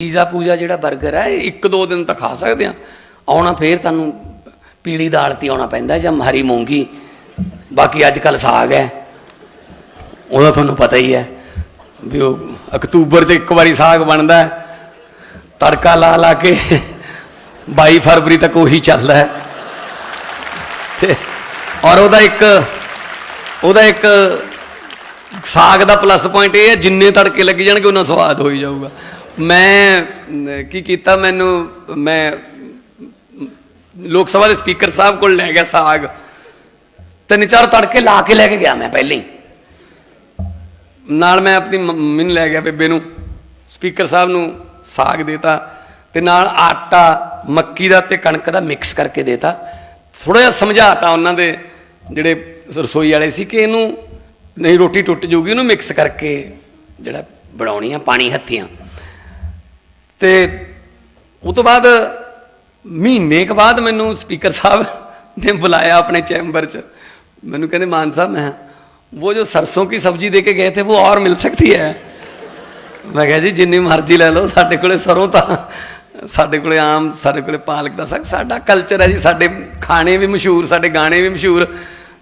Pizza ਪੂਜਾ ਜਿਹੜਾ 버ਗਰ ਹੈ ਇਹ ਇੱਕ ਦੋ ਦਿਨ ਤਾਂ ਖਾ ਸਕਦੇ ਆ। ਆਉਣਾ ਫੇਰ ਤੁਹਾਨੂੰ ਪੀਲੀ ਦਾਲ ਤੇ ਆਉਣਾ ਪੈਂਦਾ ਜਾਂ ਹਰੀ ਮੂੰਗੀ। ਬਾਕੀ ਅੱਜ ਕੱਲ ਸਾਗ ਹੈ। ਉਹਦਾ ਤੁਹਾਨੂੰ ਪਤਾ ਹੀ ਹੈ ਵੀ ਉਹ ਅਕਤੂਬਰ 'ਚ ਇੱਕ ਵਾਰੀ ਸਾਗ ਬਣਦਾ ਤੜਕਾ ਲਾ ਲਾ ਕੇ 22 ਫਰਵਰੀ ਤੱਕ ਉਹੀ ਚੱਲਦਾ ਹੈ। ਤੇ ਔਰ ਉਹਦਾ ਇੱਕ ਉਹਦਾ ਇੱਕ ਸਾਗ ਦਾ ਪਲੱਸ ਪੁਆਇੰਟ ਇਹ ਹੈ, ਜਿੰਨੇ ਤੜਕੇ ਲੱਗ ਜਾਣਗੇ, ਉਹਨਾਂ ਸਵਾਦ ਹੋਈ ਜਾਊਗਾ। ਮੈਂ, ਕੀ ਕੀਤਾ ਮੈਨੂੰ, ਮੈਂ ਲੋਕ ਸਭਾ ਦੇ ਸਪੀਕਰ ਸਾਹਿਬ ਕੋਲ ਲੈ ਗਿਆ ਸਾਗ। ਤਿੰਨ ਚਾਰ ਤੜਕੇ ਲਾ ਕੇ ਲੈ ਕੇ ਗਿਆ ਮੈਂ ਪਹਿਲੇ ਹੀ। ਨਾਲ ਮੈਂ ਆਪਣੀ ਮੰਮੀ ਨੂੰ ਲੈ ਗਿਆ ਬੇਬੇ ਨੂੰ। ਸਪੀਕਰ ਸਾਹਿਬ ਨੂੰ ਸਾਗ ਦੇਤਾ ਤੇ ਨਾਲ ਆਟਾ, ਮੱਕੀ ਦਾ ਤੇ ਕਣਕ ਦਾ ਮਿਕਸ ਕਰਕੇ ਦੇਤਾ। ਥੋੜਾ ਜਿਹਾ ਸਮਝਾਤਾ ਉਹਨਾਂ ਦੇ ਜਿਹੜੇ ਰਸੋਈ ਵਾਲੇ ਸੀ ਕਿ ਇਹਨੂੰ ਨਹੀਂ ਰੋਟੀ ਟੁੱਟ ਜੂਗੀ ਇਹਨੂੰ ਮਿਕਸ ਕਰਕੇ ਜਿਹੜਾ ਬਣਾਉਣੀ ਆ ਪਾਣੀ ਹੱਥੀਆਂ। ਤੇ ਉਸ ਤੋਂ ਬਾਅਦ ਮਹੀਨੇ ਕੁ ਬਾਅਦ ਮੈਨੂੰ ਸਪੀਕਰ ਸਾਹਿਬ ਨੇ ਬੁਲਾਇਆ ਆਪਣੇ ਚੈਂਬਰ 'ਚ। ਮੈਨੂੰ ਕਹਿੰਦੇ, ਮਾਨ ਸਾਹਿਬ, ਮੈਂ ਉਹ ਜੋ ਸਰਸੋਂ ਕੀ ਸਬਜ਼ੀ ਦੇ ਕੇ ਗਏ ਥੇ ਉਹ ਔਰ ਮਿਲ ਸਕਦੀ ਹੈ? ਮੈਂ ਕਿਹਾ, ਜੀ, ਜਿੰਨੀ ਮਰਜ਼ੀ ਲੈ ਲਓ, ਸਾਡੇ ਕੋਲੇ ਸਰੋਂ ਤਾਂ, ਸਾਡੇ ਕੋਲੇ ਆਮ, ਸਾਡੇ ਕੋਲੇ ਪਾਲਕ ਦਾ ਸਾਗ ਸਾਡਾ ਕਲਚਰ ਹੈ ਜੀ, ਸਾਡੇ ਖਾਣੇ ਵੀ ਮਸ਼ਹੂਰ, ਸਾਡੇ ਗਾਣੇ ਵੀ ਮਸ਼ਹੂਰ।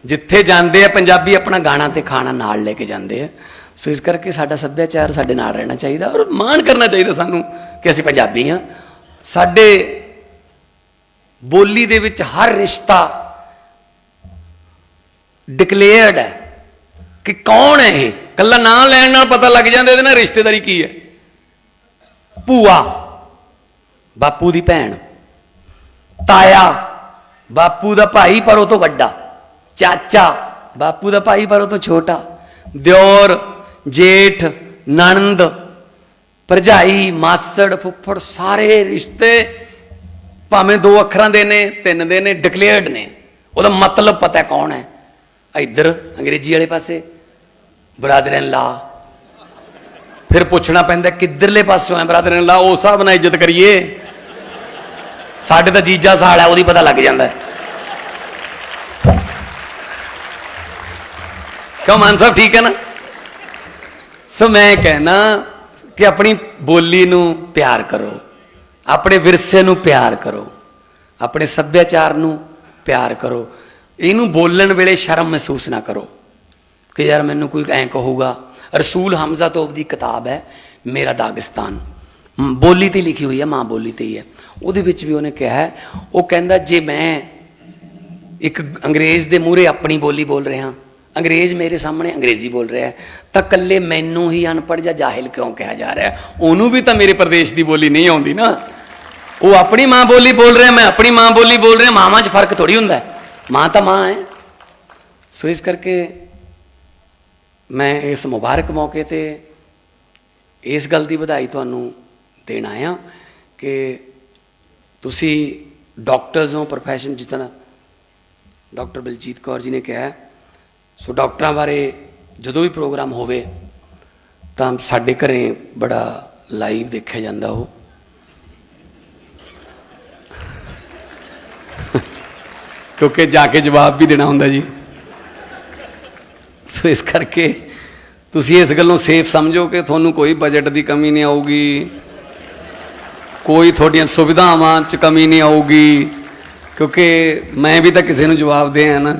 ਜਿੱਥੇ ਜਾਂਦੇ ਆ ਪੰਜਾਬੀ ਆਪਣਾ ਗਾਣਾ ਤੇ ਖਾਣਾ ਨਾਲ ਲੈ ਕੇ ਜਾਂਦੇ ਆ। ਸੋ ਇਸ ਕਰਕੇ ਸਾਡਾ ਸੱਭਿਆਚਾਰ ਸਾਡੇ ਨਾਲ ਰਹਿਣਾ ਚਾਹੀਦਾ ਔਰ ਮਾਣ ਕਰਨਾ ਚਾਹੀਦਾ ਸਾਨੂੰ ਕਿ ਅਸੀਂ ਪੰਜਾਬੀ ਹਾਂ। ਸਾਡੇ ਬੋਲੀ ਦੇ ਵਿੱਚ ਹਰ ਰਿਸ਼ਤਾ ਡਿਕਲੇਅਰਡ ਹੈ ਕਿ ਕੌਣ ਹੈ ਇਹ? ਕੱਲਾ ਨਾਮ ਲੈਣ ਨਾਲ ਪਤਾ ਲੱਗ ਜਾਂਦਾ ਇਹਦੇ ਨਾਲ ਰਿਸ਼ਤੇਦਾਰੀ ਕੀ ਹੈ। ਭੂਆ, ਬਾਪੂ ਦੀ ਭੈਣ। ਤਾਇਆ, ਬਾਪੂ ਦਾ ਭਾਈ ਪਰ ਉਹ ਤੋਂ ਵੱਡਾ। ਚਾਚਾ, ਬਾਪੂ ਦਾ ਭਾਈ ਪਰ ਉਹ ਤੋਂ ਛੋਟਾ। ਦਿਓਰ ਜੇਠ, ਨਣਦ, ਭਰਜਾਈ, ਮਾਸੜ, ਫੁੱਫੜ, ਸਾਰੇ ਰਿਸ਼ਤੇ ਭਾਵੇਂ ਦੋ ਅੱਖਰਾਂ ਦੇ ਨੇ, ਤਿੰਨ ਦੇ ਨੇ ਡਿਕਲੇਅਰਡ ਨੇ। ਉਹਦਾ ਮਤਲਬ ਪਤਾ ਕੌਣ ਹੈ? ਇੱਧਰ, ਅੰਗਰੇਜ਼ੀ ਵਾਲੇ ਪਾਸੇ। ਬ੍ਰਦਰ ਇਨ ਲਾ ਫਿਰ ਪੁੱਛਣਾ ਪੈਂਦਾ, ਕਿੱਧਰਲੇ ਪਾਸੋਂ ਹੈ ਬ੍ਰਦਰ ਇਨ ਲਾ ਉਸ ਹਿਸਾਬ ਨਾਲ ਇੱਜ਼ਤ ਕਰੀਏ। ਸਾਡੇ ਤਾਂ ਜੀਜਾ ਸਾਲ ਹੈ, ਉਹਦੀ ਪਤਾ ਲੱਗ ਜਾਂਦਾ ਕਿਉਂ, ਮਾਨ ਸਾਹਿਬ, ਠੀਕ ਹੈ ਨਾ? ਸੋ ਮੈਂ ਕਹਿਣਾ ਕਿ ਆਪਣੀ ਬੋਲੀ ਨੂੰ ਪਿਆਰ ਕਰੋ, ਆਪਣੇ ਵਿਰਸੇ ਨੂੰ ਪਿਆਰ ਕਰੋ, ਆਪਣੇ ਸੱਭਿਆਚਾਰ ਨੂੰ ਪਿਆਰ ਕਰੋ, ਇਹਨੂੰ ਬੋਲਣ ਵੇਲੇ ਸ਼ਰਮ ਮਹਿਸੂਸ ਨਾ ਕਰੋ ਕਿ ਯਾਰ ਮੈਨੂੰ ਕੋਈ ਐਂ ਕਹੂਗਾ, ਰਸੂਲ ਹਮਜ਼ਾ ਤੋਬ ਦੀ ਕਿਤਾਬ ਹੈ, ਮੇਰਾ ਦਾਗਿਸਤਾਨ। ਬੋਲੀ ਤੇ ਲਿਖੀ ਹੋਈ ਹੈ, ਮਾਂ ਬੋਲੀ ਤੇ ਹੀ ਹੈ। ਉਹਦੇ ਵਿੱਚ ਵੀ ਉਹਨੇ ਕਿਹਾ ਉਹ ਕਹਿੰਦਾ ਜੇ ਮੈਂ ਇੱਕ ਅੰਗਰੇਜ਼ ਦੇ ਮੂਹਰੇ ਆਪਣੀ ਬੋਲੀ ਬੋਲ ਰਿਹਾ ਅੰਗਰੇਜ਼ ਮੇਰੇ ਸਾਹਮਣੇ ਅੰਗਰੇਜ਼ੀ ਬੋਲ ਰਿਹਾ ਹੈ, ਤਾਂ ਕੱਲੇ ਮੈਨੂੰ ਹੀ ਅਨਪੜ੍ਹ ਜਾਂ ਜਾਹਿਲ ਕਿਉਂ ਕਿਹਾ ਜਾ ਰਿਹਾ ਉਹਨੂੰ ਵੀ ਤਾਂ ਮੇਰੇ ਪ੍ਰਦੇਸ਼ ਦੀ ਬੋਲੀ ਨਹੀਂ ਆਉਂਦੀ ਨਾ। ਉਹ ਆਪਣੀ ਮਾਂ ਬੋਲੀ ਬੋਲ ਰਿਹਾ ਮੈਂ ਆਪਣੀ ਮਾਂ ਬੋਲੀ ਬੋਲ ਰਿਹਾ ਮਾਵਾਂ 'ਚ ਫ਼ਰਕ ਥੋੜੀ ਹੁੰਦਾ ਮਾਂ ਤਾਂ ਮਾਂ ਹੈ। ਸੋ ਇਸ ਕਰਕੇ ਮੈਂ ਇਸ ਮੁਬਾਰਕ ਮੌਕੇ ਤੇ ਇਸ ਗੱਲ ਦੀ ਵਧਾਈ ਤੁਹਾਨੂੰ ਦੇਣ ਆਇਆ ਕਿ ਤੁਸੀਂ ਡਾਕਟਰਸ ਹੋ ਪ੍ਰੋਫੈਸ਼ਨ ਜਿਸ ਡਾਕਟਰ ਬਲਜੀਤ ਕੌਰ ਜੀ ਨੇ ਕਿਹਾ ਸੋ ਡਾਕਟਰਾਂ ਬਾਰੇ ਜਦੋਂ ਵੀ ਪ੍ਰੋਗਰਾਮ ਹੋਵੇ ਤਾਂ ਸਾਡੇ ਘਰੇ ਬੜਾ ਲਾਈਵ ਦੇਖਿਆ ਜਾਂਦਾ ਉਹ। ਕਿਉਂਕਿ ਜਾ ਕੇ ਜਵਾਬ ਵੀ ਦੇਣਾ ਹੁੰਦਾ ਜੀ। ਸੋ ਇਸ ਕਰਕੇ ਤੁਸੀਂ ਇਸ ਗੱਲੋਂ ਸੇਫ ਸਮਝੋ ਕਿ ਤੁਹਾਨੂੰ ਕੋਈ ਬਜਟ ਦੀ ਕਮੀ ਨਹੀਂ ਆਊਗੀ। ਕੋਈ ਤੁਹਾਡੀਆਂ ਸੁਵਿਧਾਵਾਂ 'ਚ ਕਮੀ ਨਹੀਂ ਆਊਗੀ। ਕਿਉਂਕਿ ਮੈਂ ਵੀ ਤਾਂ ਕਿਸੇ ਨੂੰ ਜਵਾਬ ਦੇ ਆ ਨਾ।